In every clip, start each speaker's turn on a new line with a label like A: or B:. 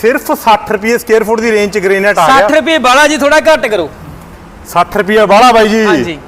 A: ਸਿਰਫ 60 ਰੁਪਏ square foot ਦੀ ਰੇਂਜ ਚ ਗ੍ਰੇਨਾਈਟ ਆ
B: 60
A: ਗਿਆ
B: ਰੁਪਏ ਬਾਲਾ ਜੀ ਥੋੜਾ ਘੱਟ ਕਰੋ।
A: 60 ਰੁਪਏ ਬਾਲਾ ਬਾਈ ਜੀ।
B: ਹਾਂਜੀ।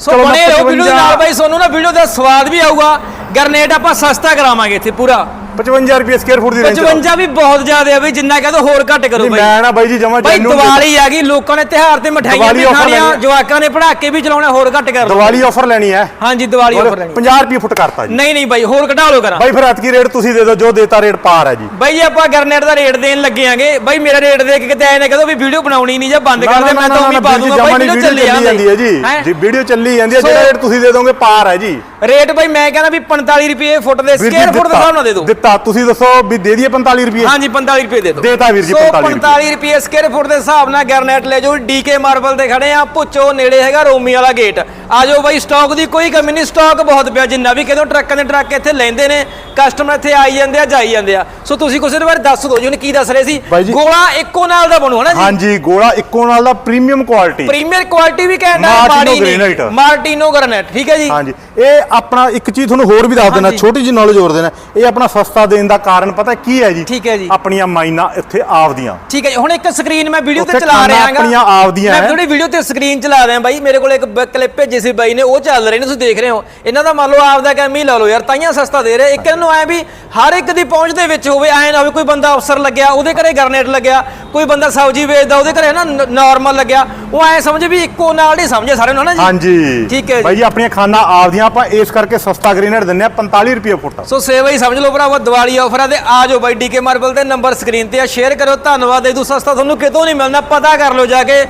B: ਸੋ ਬਣੇ ਰਹੋ ਵੀਡੀਓ ਦੇ
A: 55
B: ਨਾਲ ਬਾਈ ਤੁਹਾਨੂੰ ਨਾ ਵੀਡੀਓ ਦਾ ਸਵਾਦ ਵੀ ਆਊਗਾ। ਗਰਨੇਟ ਆਪਾਂ ਸਸਤਾ ਕਰਾਵਾਂਗੇ ਇੱਥੇ ਪੂਰਾ।
A: 55 ਰੁਪਏ ਸਕੁਅਰ ਫੁੱਟ ਦੀ ਰੇਂਜ
B: 55 ਵੀ ਬਹੁਤ ਜ਼ਿਆਦਾ ਆ ਬਈ ਜਿੰਨਾ ਕਹਦੋ ਹੋਰ ਘੱਟ ਕਰੋ ਬਾਈ।
A: ਮੈਂ ਨਾ ਬਾਈ ਜੀ ਜਮਾ
B: ਬਾਈ ਦੀਵਾਲੀ ਆ ਗਈ ਲੋਕਾਂ ਨੇ ਤਿਉਹਾਰ ਤੇ ਮਠਾਈਆਂ ਵੀ ਖਾਣੀਆਂ। ਜਵਾਕਾਂ ਨੇ ਪੜਾਕੇ ਵੀ ਚਲਾਉਣੇ ਹੋਰ ਘੱਟ ਕਰ
A: ਦੀਵਾਲੀ ਆਫਰ ਲੈਣੀ ਹੈ
B: ਹਾਂਜੀ ਦੀਵਾਲੀ ਆਫਰ ਲੈਣੀ
A: 50 ਰੁਪਏ ਫੁੱਟ ਕਰਤਾ ਜੀ।
B: ਨਹੀਂ ਨਹੀਂ ਬਾਈ ਹੋਰ ਘਟਾ ਲਓ ਕਰਾਂ।
A: ਬਾਈ ਫਿਰ ਐਤਕੀ ਰੇਟ ਤੁਸੀਂ ਦੇ ਦਿਓ ਜੋ ਦੇਤਾ ਰੇਟ ਪਾਰ ਹੈ ਜੀ।
B: ਬਾਈ ਆਪਾਂ ਗਰਨੇਟ ਦਾ ਰੇਟ ਦੇਣ ਲੱਗੇ ਆਂਗੇ। ਬਾਈ ਮੇਰਾ ਰੇਟ ਦੇਖ ਕੇ ਕਿਤੇ ਐ ਨਾ ਕਹਦੋ ਵੀ ਵੀਡੀਓ ਬਣਾਉਣੀ ਨਹੀਂ ਜਾਂ ਬੰਦ ਕਰ ਦੇ ਮੈਂ ਤਾਂ ਉਹ ਵੀ ਪਾ ਦੂੰਗਾ। ਬਾਈ ਵੀਡੀਓ ਚੱਲੀ
A: ਜਾਂਦੀ ਹੈ ਜੀ।
B: ਹੈਂ?
A: ਜੀ ਵੀਡੀਓ ਚੱਲੀ ਜਾਂਦੀ ਹੈ ਜਿਹੜਾ ਰੇਟ ਤੁਸੀਂ ਦੇ ਦੋਗੇ ਪਾਰ ਹੈ ਜੀ।
B: ਰੇਟ ਬਾਈ ਮੈਂ ਕਹਿੰਦਾ ਵੀ 45 ਰੁਪਏ ਫੁੱਟ ਦੇ ਸਕੁਅਰ ਫੁੱਟ ਦੇ ਹਿਸਾਬ ਨਾਲ ਦੇ ਦਿਓ।
A: ਦਿੱਤਾ ਤੁਸੀਂ ਦੱਸੋ ਵੀ ਦੇ ਦਈਏ 45 ਰੁਪਏ।
B: ਹਾਂਜੀ 45 ਰੁਪਏ ਦੇ ਦਿਓ।
A: ਦੇਤਾ ਵੀਰ ਜੀ
B: ਸੋ
A: 45 ਰੁਪਏ।
B: 45 ਰੁਪਏ ਸਕੁਅਰ ਫੁੱਟ ਦੇ ਹਿਸਾਬ ਨਾਲ ਗਰਨੇਟ ਲੈ ਜਾਓ? ਡੀਕੇ ਮਾਰਬਲ ਤੇ ਖੜੇ ਆ ਪੁੱਛੋ ਨੇੜੇ ਹੈਗਾ ਰੋਮੀ ਵਾਲਾ ਗੇਟ। ਆ ਜਾਓ ਬਾਈ ਸਟਾਕ ਦੀ ਕੋਈ ਕਮੀ ਨਹੀਂ ਸਟਾਕ ਬਹੁਤ ਪਿਆ। ਜਿੰਨਾ ਵੀ ਕਿਦੋਂ ਟਰੱਕਾਂ ਦੇ ਟਰੱਕ ਇੱਥੇ ਲੈਂਦੇ ਨੇ ਕਸਟਮਰ ਇੱਥੇ ਆਈ ਜਾਂਦੇ ਆ ਜਾਈ ਜਾਂਦੇ ਆ। ਸੋ ਤੁਸੀਂ ਕੁਛ ਦੇ ਬਾਰੇ ਦੱਸ ਦਿਓ ਜੀ ਉਹਨੇ ਕੀ ਦੱਸ ਰਹੇ ਸੀ?
A: ਜੀ-
B: ਗੋਲਾ ਇੱਕੋ ਨਾਲ ਦਾ ਬਣੂ ਹਨਾ ਜੀ?
A: ਹਾਂਜੀ ਗੋਲਾ ਇੱਕੋ ਨਾਲ ਦਾ ਪ੍ਰੀਮੀਅਮ ਕੁਆਲਿਟੀ
B: ਪ੍ਰੀਮੀਅਰ ਕੁਆਲਿਟੀ ਵੀ ਕਹਿੰਦਾ ਨਹੀਂ।
A: Granite।
B: ਮਾਰਟੀਨੋ ਗਰਨੇਟ ਠੀਕ ਹੈ ਜੀ?
A: ਹਾਂਜੀ ਇਹ ਆਪਣਾ ਇੱਕ ਚੀਜ਼ ਤੁਹਾਨੂੰ ਹੋਰ ਵੀ ਦੱਸ ਦੇਣਾ। ਛੋਟੀ ਜਿਹੀ ਨੌਲੇਜ ਹੋਰ ਦੇਣਾ ਇਹ ਆਪਣਾ ਸਸਤਾ ਦੇਣ ਦਾ ਕਾਰਨ ਪਤਾ ਕੀ ਹੈ ਜੀ?
B: ਠੀਕ ਹੈ ਜੀ।
A: ਆਪਣੀਆਂ ਮਾਈਨਾਂ ਇੱਥੇ ਆਪਦੀਆਂ।
B: ਠੀਕ ਹੈ ਜੀ ਹੁਣ ਇੱਕ ਸਕਰੀਨ ਮੈਂ ਵੀਡੀਓ ਤੇ ਚਲਾ
A: ਖਾਨਾ
B: ਰਿਹਾ ਹਾਂਗਾ।
A: ਆਪਣੀਆਂ ਆਪਦੀਆਂ
B: ਮੈਂ। ਥੋੜੀ ਵੀਡੀਓ ਤੇ ਸਕਰੀਨ ਚਲਾ ਰਿਹਾ ਬਾਈ। ਮੇਰੇ ਕੋਲ ਇੱਕ ਕਲਿੱਪ ਭੇਜੇ ਸੀ ਬਾਈ ਨੇ ਉਹ ਚੱਲ ਰਹੇ ਨੇ ਤੁਸੀਂ ਦੇਖ ਰਹੇ ਹੋ। ਇਹਨਾਂ ਦਾ ਮੰਨ ਲਓ ਆਪਦਾ ਕੰਮ ਹੀ ਲਾ ਲਓ ਯਾਰ ਤਾਈਆਂ ਸਸਤਾ ਦੇ ਰਹੇ। ਇੱਕ ਇਹਨਾਂ ਨੂੰ ਐ ਵੀ ਹਰ ਇੱਕ ਦੀ ਪਹੁੰਚ ਦੇ ਵਿੱਚ ਹੋਵੇ ਐ ਨਾ ਹੋਵੇ ਕੋਈ ਬੰਦਾ ਅਫਸਰ ਲੱਗਿਆ ਉਹਦੇ ਘਰੇ ਗਰਨੇਟ ਲੱਗਿਆ ਕੋਈ ਬੰਦਾ ਸਬਜ਼ੀ ਵੇਚਦਾ ਉਹਦੇ ਘਰੇ ਨਾ ਨਾਰਮਲ ਲੱਗਿਆ। ਉਹ ਐ ਸਮਝੇ ਵੀ ਇੱਕੋ ਨਾਲ ਨਹੀਂ ਸਮਝੇ ਸਾਰਿਆਂ ਨੂੰ ਹਨਾ ਜੀ?
A: ਹਾਂਜੀ।
B: ਠੀਕ ਹੈ ਜੀ।
A: ਬਾਈ ਆਪਣੀਆਂ ਖਾਨਾ ਆਪਦੀਆਂ ਆਪਾਂ ਇਸ ਕਰਕੇ ਸਸਤਾ ਗ੍ਰੇਨਾਈਟ ਦਿੰਦੇ ਆ 45 ਰੁਪਏ ਫੁੱਟ।
B: ਸੋ ਸੇਵਾ ਹੀ ਸਮਝ ਲਓ ਭਰਾਵਾ ਦੀਵਾਲੀ ਆਫਰ ਆ ਤੇ ਆ ਜਾਓ ਬਾਈ ਡੀਕੇ ਮਾਰਬਲ ਤੇ ਨੰਬਰ ਸਕਰੀਨ ਤੇ ਆ ਸ਼ੇਅਰ ਕਰੋ ਧੰਨਵਾਦ ਇਹ ਤੋਂ ਸਸਤਾ ਤੁਹਾਨੂੰ ਕਿਤੋਂ ਨਹੀਂ ਮਿਲਣਾ ਪਤਾ ਕਰ ਲਓ ਜਾ ਕੇ।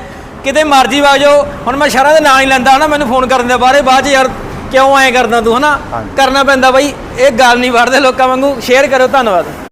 B: ਕਿਤੇ ਮਰਜ਼ੀ ਵਾ ਜਾਓ। ਹੁਣ ਮੈਂ ਸ਼ਹਿਰਾਂ ਦੇ ਨਾਂ ਹੀ ਲੈਂਦਾ ਹਨਾ ਮੈਨੂੰ ਫੋਨ ਕਰ ਦਿੰਦੇ ਆ ਬਾਹਰੇ ਬਾਅਦ ਚ ਯਾਰ ਕਿਉਂ ਐਂ ਕਰਦਾ ਤੂੰ ਹਨਾ। ਕਰਨਾ ਪੈਂਦਾ ਬਾਈ ਇਹ ਗੱਲ ਨਹੀਂ ਵੜਦੇ ਲੋਕਾਂ ਵਾਂਗੂ। ਸ਼ੇਅਰ ਕਰੋ ਧੰਨਵਾਦ।